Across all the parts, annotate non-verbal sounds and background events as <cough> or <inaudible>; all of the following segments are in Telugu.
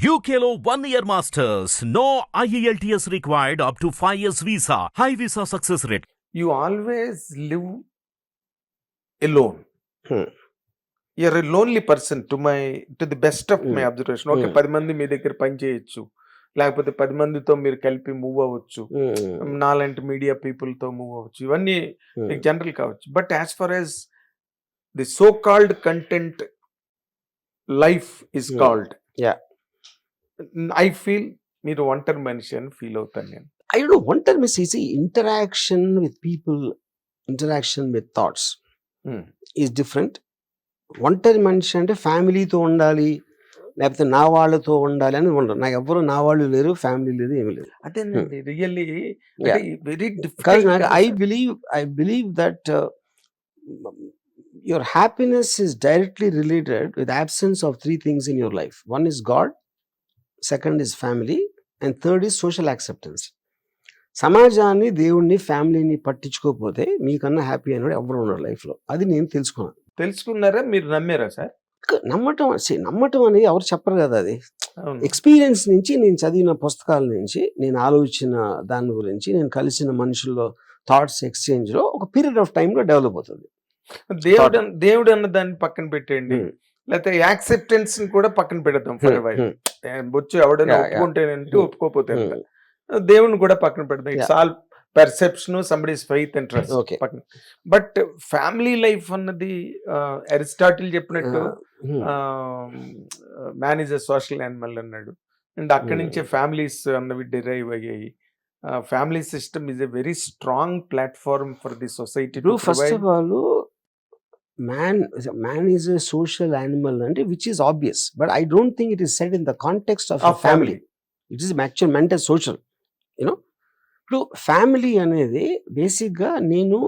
UKLO one year masters. No E IELTS required up to 5 years visa. High visa success rate. you always live alone. Hmm. You're a lonely person to my to the best of my Hmm. observation. Okay Hmm. పది మంది మీ దగ్గర పని చేయొచ్చు లేకపోతే పది మందితో మీరు కలిపి మూవ్ అవ్వచ్చు Hmm. నాలాంటి మీడియా తో మూవ్ అవ్వచ్చు ఇవన్నీ మీకు జనరల్ కావచ్చు but as far as the so called content life is Hmm. Called Yeah. I feel మీరు ఒంటరి మనిషి అని ఫీల్ అవుతాను నేను. One term is easy. Interaction with people, interaction with thoughts Hmm. is different. ఒంటరి మనిషి అంటే ఫ్యామిలీతో ఉండాలి లేకపోతే నా వాళ్ళతో ఉండాలి అని ఉండదు నాకు ఎవరు నా వాళ్ళు లేరు ఫ్యామిలీ లేదు ఏమీ లేదు రియల్లీ. వెరీ నాకు I believe I believe that your happiness is directly related with absence of three things in your life one is God second is family and third is social acceptance. సమాజాన్ని దేవుణ్ణి ఫ్యామిలీని పట్టించుకోకపోతే మీకన్నా హ్యాపీ అనేవాడు ఎవరు ఉన్నారు లైఫ్లో. అది నేను తెలుసుకున్నాను. తెలుసుకున్నారా? మీరు నమ్మారా సార్? నమ్మటం నమ్మటం అనేది ఎవరు చెప్పరు కదా అది. ఎక్స్పీరియన్స్ నుంచి నేను చదివిన పుస్తకాల నుంచి నేను ఆలోచించిన దాని గురించి నేను కలిసిన మనుషుల్లో థాట్స్ ఎక్స్చేంజ్లో ఒక పీరియడ్ ఆఫ్ టైంలో డెవలప్ అవుతుంది. దేవుడు దేవుడు అన్న దాన్ని పక్కన పెట్టండి Hmm. లేకపోతే యాక్సెప్టెన్స్ని కూడా పక్కన పెడదాం ఫర్ hmm, బొచ్చు ఎవడైనా. ఒప్పుకుంటేనంటే. ఒప్పుకోపోతే. దేవుని కూడా పక్కన పెడదాం it's all perception somebody's faith and trust. పక్కన బట్ ఫ్యామిలీ లైఫ్ అన్నది అరిస్టాటిల్ చెప్పినట్టు. Man is a social animal అన్నాడు అండ్ అక్కడి. నుంచే ఫ్యామిలీస్ అన్నవి డిరైవ్ అయ్యాయి family system is a very strong platform for the society first of all man man is a social animal అంటే which is obvious but I don't think it is set in the context of family it is actual mental social you know ఇప్పుడు ఫ్యామిలీ అనేది బేసిక్గా నేను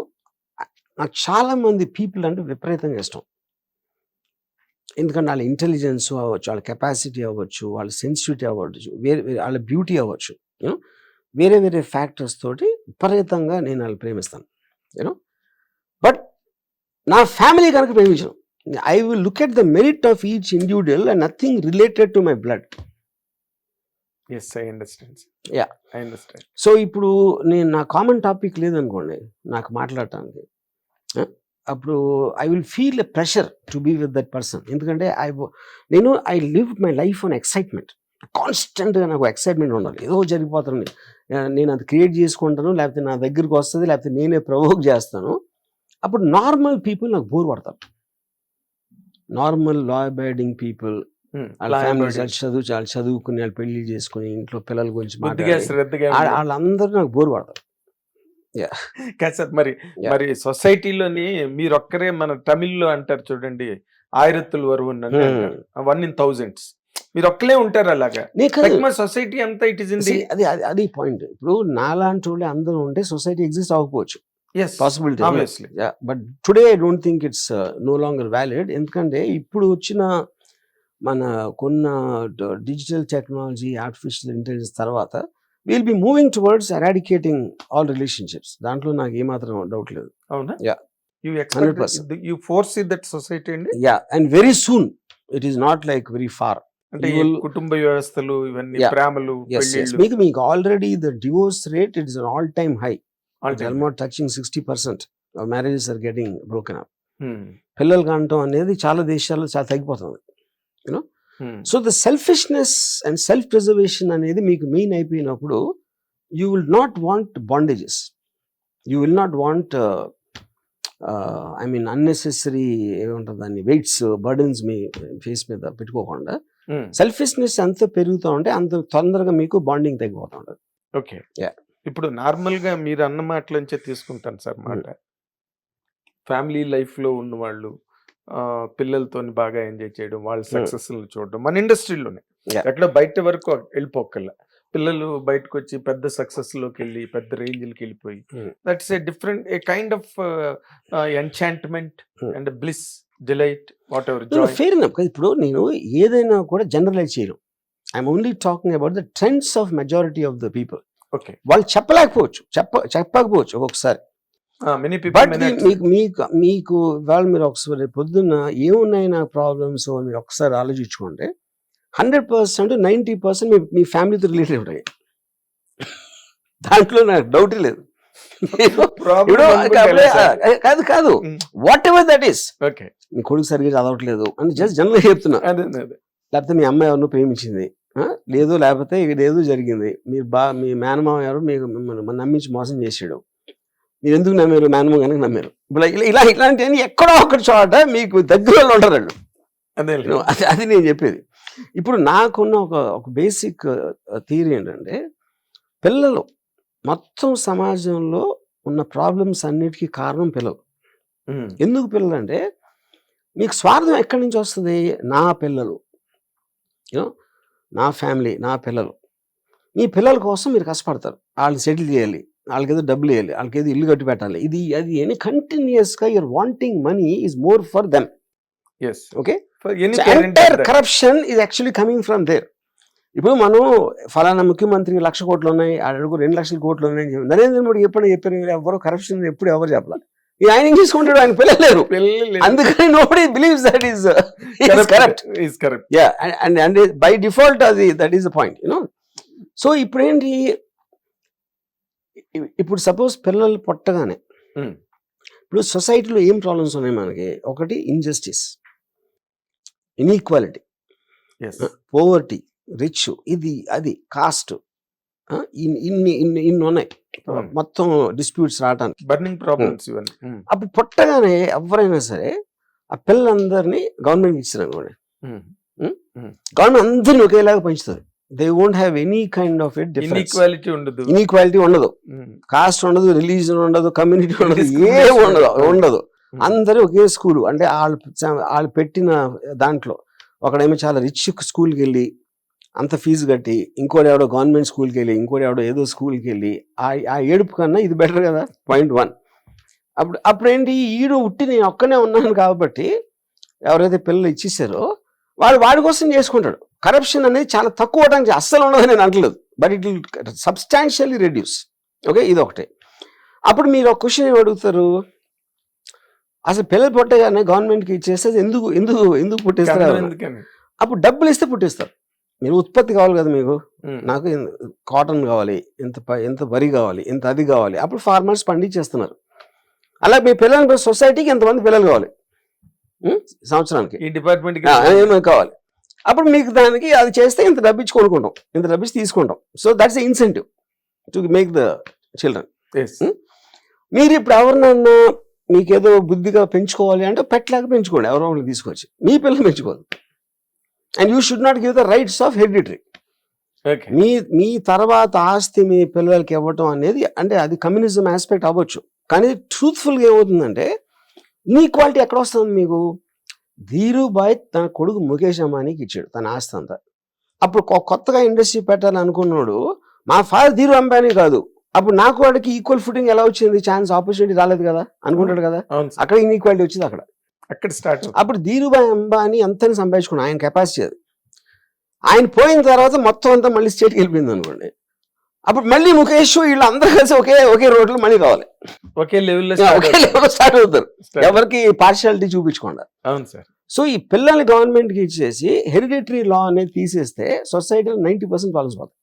నాకు చాలా మంది పీపుల్ అంటే విపరీతంగా ఇష్టం. ఎందుకంటే వాళ్ళ ఇంటెలిజెన్స్ అవ్వచ్చు వాళ్ళ కెపాసిటీ అవ్వచ్చు వాళ్ళ సెన్సిటివిటీ అవ్వచ్చు వేరే వేరే వాళ్ళ బ్యూటీ అవ్వచ్చు యూనో వేరే వేరే ఫ్యాక్టర్స్ తోటి విపరీతంగా నేను వాళ్ళు ప్రేమిస్తాను యూనో బట్ నా ఫ్యామిలీ కనుక ప్రేమించను I will look at the merit of each individual and nothing related to my blood yes I understand Yeah. I understand so ఇప్పుడు నేను నా కామన్ టాపిక్ లేదనుకోండి నాకు మాట్లాడటానికి అప్పుడు I will feel a pressure to be with that person ఎందుకంటే ఐ నేను I live my life on excitement కాన్స్టెంట్గా నాకు ఎక్సైట్మెంట్ ఉండాలి. ఏదో జరిగిపోతుంది. నేను అది క్రియేట్ చేసుకుంటాను లేకపోతే నా దగ్గరికి వస్తుంది లేకపోతే నేనే ప్రవోక్ చేస్తాను. అప్పుడు నార్మల్ పీపుల్ నాకు బోర్ పడతారు నార్మల్ లా అబైడింగ్ పీపుల్ వాళ్ళ చదువు చాలా చదువుకుని వాళ్ళు పెళ్ళి చేసుకుని ఇంట్లో పిల్లల గురించి. వాళ్ళందరూ నాకు బోర్ పడతారు కాదు సార్ మరి. మరి సొసైటీలోని మీరు ఒక్కరే మన తమిళ్ళో అంటారు చూడండి ఆయిరత్తులు వరువు వన్ ఇన్ థౌజండ్స్ మీరు ఒక్కలే ఉంటారు అలాగా. సొసైటీ అంతా ఇట్ ఇస్ అది- అది పాయింట్ ఇప్పుడు నాలాంటి వాళ్ళు అందరూ ఉంటే సొసైటీ ఎగ్జిస్ట్ అవ్వకపోవచ్చు. Yes possibility but today I don't think it's no longer valid ఎందుకంటే ఇప్పుడు వచ్చిన మన కొన్న డిజిటల్ టెక్నాలజీ ఆర్టిఫిషియల్ ఇంటెలిజెన్స్ తర్వాత will be moving towards eradicating all relationships దాంట్లో నాకు ఏమాత్రం డౌట్ లేదు. అవునా. You 100%. Expect you force that society అండి? Ya and very soon it is not like very far అంటే కుటుంబ వ్యవస్థలు ఇవన్నీ. ప్రేమలు మీకు మీకు already the divorce rate it is all time high time. Almost touching sixty percent marriages are getting broken up. పిల్లలు కావటం అనేది చాలా దేశాల్లో చాలా తగ్గిపోతుంది Hmm. So the selfishness and self preservation అనేది మీకు మెయిన్ అయిపోయినప్పుడు you will not want bondages you will not want I mean unnecessary ఏమంటారు దాన్ని వెయిట్స్ బర్డన్స్ మీ ఫేస్ మీద పెట్టుకోకుండా. సెల్ఫిష్నెస్ ఎంత పెరుగుతూ ఉంటే అంత తొందరగా మీకు బాండింగ్ తగ్గిపోతూ ఉంటుంది ఓకే Yeah. ఇప్పుడు నార్మల్గా మీరు అన్న మాటలోంచే తీసుకుంటాను సార్ మాట. ఫ్యామిలీ లైఫ్లో ఉన్న వాళ్ళు పిల్లలతో బాగా ఎంజాయ్ చేయడం వాళ్ళ. సక్సెస్ చూడడం మన ఇండస్ట్రీలోనే. ఎక్కడ బయట వరకు వెళ్ళిపోకల్లా పిల్లలు బయటకు వచ్చి పెద్ద సక్సెస్లోకి వెళ్ళి పెద్ద రేంజ్లకి వెళ్ళిపోయి. That's a different a kind of enchantment. And bliss delight whatever fair ఇప్పుడు నేను ఏదైనా కూడా జనరలైజ్ చేయను. I'm only talking about the trends of majority of the people. Okay. వాళ్ళు చెప్పలేకపోవచ్చు. చెప్ప చెప్పకపోవచ్చు ఒక్కొక్కసారి. బట్ మీకు మీకు మీకు ఇవాళ మీరు ఒకసారి పొద్దున్న ఏమున్నాయి నా ప్రాబ్లమ్స్ మీరు ఒకసారి ఆలోచించుకోండి. హండ్రెడ్ పర్సెంట్ నైంటీ పర్సెంట్ మీ మీ ఫ్యామిలీతో రిలేటెడ్ ఉంటాయి. దాంట్లో నాకు డౌట్ లేదు. <laughs> కాదు కాదు. Whatever that is okay. మీ కొడుకు సరిగ్గా చదవట్లేదు అని జస్ట్ జనరల్ చెప్తున్నా. లేకపోతే మీ అమ్మాయి ఎవరినో ప్రేమించింది? లేదు లేకపోతే ఏదో జరిగింది. మీరు బా మీ మేనమామ ఎవరు మీకు మిమ్మల్ని నమ్మించి మోసం చేసాడు మీరు ఎందుకు నమ్మారు? మేనమామ కనుక నమ్మారు. ఇప్పుడు ఇలా ఇలా ఇలాంటివన్నీ ఎక్కడో ఒకటి చోట మీకు దగ్గర వాళ్ళు ఉంటారు వాళ్ళు. అదే అది అది నేను చెప్పేది. ఇప్పుడు నాకున్న ఒక ఒక బేసిక్ థియరీ ఏంటంటే పిల్లలు మొత్తం సమాజంలో ఉన్న ప్రాబ్లమ్స్ అన్నిటికీ కారణం పిల్లలు. ఎందుకు పిల్లలు అంటే మీకు స్వార్థం ఎక్కడి నుంచి వస్తుంది? నా పిల్లలు. యూనో నా ఫ్యామిలీ నా పిల్లలు. మీ పిల్లల కోసం మీరు కష్టపడతారు. వాళ్ళని సెటిల్ చేయాలి. వాళ్ళకి ఏదో డబ్బులు వేయాలి. వాళ్ళకి ఏదో ఇల్లు కట్టి పెట్టాలి. ఇది అది అని కంటిన్యూస్గా you're wanting money is more for them. Yes. Okay? Entire. Corruption is actually coming from there ఇప్పుడు మనం ఫలానా ముఖ్యమంత్రికి లక్ష కోట్లు ఉన్నాయి. అడుగు రెండు లక్షల కోట్లు ఉన్నాయి. నరేంద్ర మోడీ ఎప్పుడు చెప్పారు ఎవరు కరప్షన్ ఎప్పుడు ఎవరు చెప్పాలి? ఈ ఆయన ఏం చేసుకుంటాడు ఆయన పిల్లలేరు. పిల్లలు అందుకని nobody believes that is correct ya and and by default అది that is the point you know so ఇప్పుడు ఏంటి ఇప్పుడు సపోజ్ పిల్లలు పుట్టగానే. ఇప్పుడు సొసైటీలో ఏం ప్రాబ్లమ్స్ ఉన్నాయి మనకి? ఒకటి ఇంజస్టిస్ ఇన్ఈక్వాలిటీ పోవర్టీ రిచ్ ఇది అది కాస్ట్ ఇన్ని ఇన్ని ఇన్ని ఉన్నాయి. Hmm. మొత్తం డిస్ప్యూట్స్ రావడానికి బర్నింగ్ ప్రాబ్లమ్స్ ఇవన్నీ. ఉమ్, అప్పుడు పుట్టగానే ఎవరైనా సరే ఆ పిల్లలందరినీ గవర్నమెంట్ ఇచ్చారు అనుకోండి. గవర్నమెంట్ అందరిని ఒకేలాగా పెంచుతుంది. They won't have any kind of it inequality ఉండదు. ఇన్ఈక్వాలిటీ ఉండదు. కాస్ట్ ఉండదు రిలీజన్ ఉండదు కమ్యూనిటీ ఉండదు ఏ ఉండదు ఉండదు. అందరూ ఒకే స్కూల్ అంటే వాళ్ళు వాళ్ళు పెట్టిన దాంట్లో ఒకడేమో చాలా రిచ్ స్కూల్కి వెళ్ళి అంత ఫీజు కట్టి ఇంకోటి ఎవడో గవర్నమెంట్ స్కూల్కి వెళ్ళి ఇంకోటి ఎవడో ఏదో స్కూల్కి వెళ్ళి ఆ ఆ ఏడుపు కన్నా ఇది బెటర్ కదా? Point one. అప్పుడు అప్పుడు ఏంటి ఈడు ఉట్టి నేను ఒక్కనే ఉన్నాను కాబట్టి ఎవరైతే పిల్లలు ఇచ్చేసారో వాడు వాడి కోసం చేసుకుంటాడు. కరప్షన్ అనేది చాలా తక్కువ అవడానికి అస్సలు ఉండదు నేను అంటలేదు but it will substantially reduce. Okay? ఇది ఒకటే. అప్పుడు మీరు ఒక క్వశ్చన్ ఏమి అడుగుతారు? అసలు పిల్లలు పుట్టగానే గవర్నమెంట్కి ఇచ్చేస్తే ఎందుకు ఎందుకు ఎందుకు పుట్టిస్తారు? అప్పుడు డబ్బులు ఇస్తే పుట్టిస్తారు. మీరు ఉత్పత్తి కావాలి కదా మీకు. నాకు కాటన్ కావాలి ఇంత ఎంత వరి కావాలి ఇంత అది కావాలి. అప్పుడు ఫార్మర్స్ పండించేస్తున్నారు. అలా మీ పిల్లలు సొసైటీకి ఎంతమంది పిల్లలు కావాలి? సంవత్సరానికి. ఈ డిపార్ట్మెంట్ ఆ, ఏమేమి కావాలి? అప్పుడు మీకు దానికి అది చేస్తే ఇంత డబ్బిచ్చి కొనుక్కుంటాం ఇంత డబ్బిచ్చి తీసుకుంటాం. So that's incentive to make the children మీరు ఇప్పుడు ఎవరినన్నా మీకేదో బుద్ధిగా పెంచుకోవాలి అంటే పెట్టలాగా పెంచుకోండి. ఎవరో తీసుకొచ్చి. మీ పిల్లలు పెంచుకోదు and you should not give the rights of hereditary మీ మీ తర్వాత ఆస్తి మీ పిల్లలకి ఇవ్వటం అనేది అంటే అది కమ్యూనిజం ఆస్పెక్ట్ అవ్వచ్చు. కానీ ట్రూత్ఫుల్గా ఏమవుతుందంటే ఈక్వాలిటీ ఎక్కడ వస్తుంది మీకు? ధీరుబాయ్ తన కొడుకు ముఖేష్ అంబానీకి ఇచ్చాడు తన ఆస్తి అంతా. అప్పుడు కొత్తగా ఇండస్ట్రీ పెట్టాలనుకున్నాడు మా ఫాదర్ ధీరు అంబానీ కాదు. అప్పుడు నాకు వాడికి ఈక్వల్ ఫుటింగ్ ఎలా వచ్చింది? ఛాన్స్ ఆపర్చునిటీ రాలేదు కదా? అనుకుంటాడు కదా? అక్కడ ఇన్ఈక్వాలిటీ వచ్చింది అక్కడ. అక్కడ స్టార్ట్ అప్పుడు ధీరుభాయ్ అంబానీ అంతని సంపాదించుకున్నాడు. ఆయన కెపాసిటీ అది. ఆయన పోయిన తర్వాత మొత్తం అంతా మళ్ళీ స్టేట్కి వెళ్ళిపోయింది అనుకోండి. అప్పుడు మళ్ళీ ముఖేష్ వీళ్ళు అందరూ కలిసి ఒకే ఒకే రోడ్లో మళ్ళీ రావాలి. ఒకే లెవెల్లో ఒకే లెవెల్ స్టార్ట్ అవుతారు. ఎవరికి పార్షియాలిటీ చూపించకుండా. అవును సార్. సో ఈ పిల్లల్ని గవర్నమెంట్కి ఇచ్చేసి హెరిడిటరీ లా అనేది తీసేస్తే సొసైటీలో నైంటీ పర్సెంట్ ప్రాబ్లమ్స్ పోతాయి.